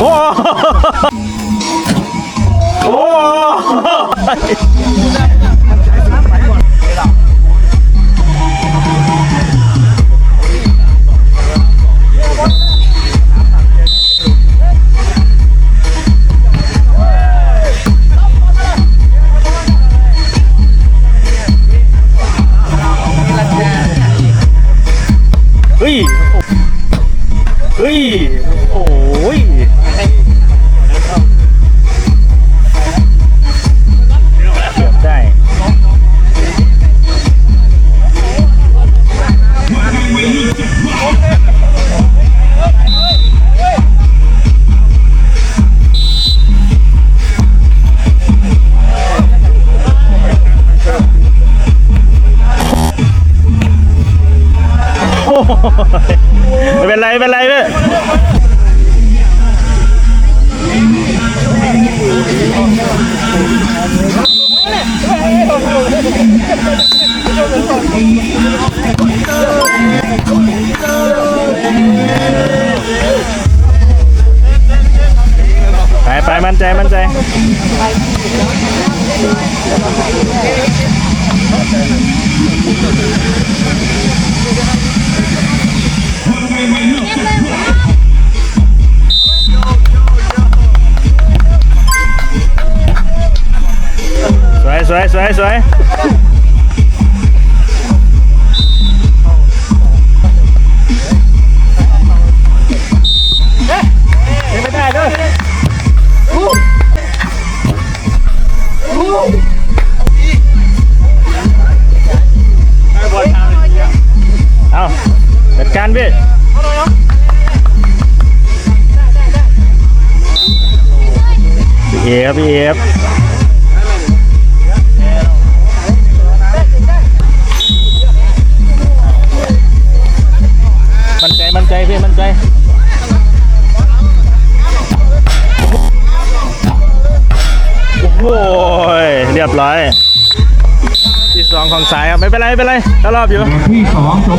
哇哈哈哈哈哈！哇哈！可以。 เฮ้ย เฮ้ย โอ้ย เกือบได้ โอ้ย ไม่เป็นไรเป็นไรเว้ยไปไปมั่นใจ มั่นใจ สวยสวยสวยสวยไม่ได้ด้วยเอาจัดการพี่พี่เอฟพี่เอฟ ใจมั่นใจพี่มั่นใจโอ้ยเรียบร้อยที่สองของสายครับไม่เป็นไรไม่เป็นไรก็รอบอยู่ที่สองจบ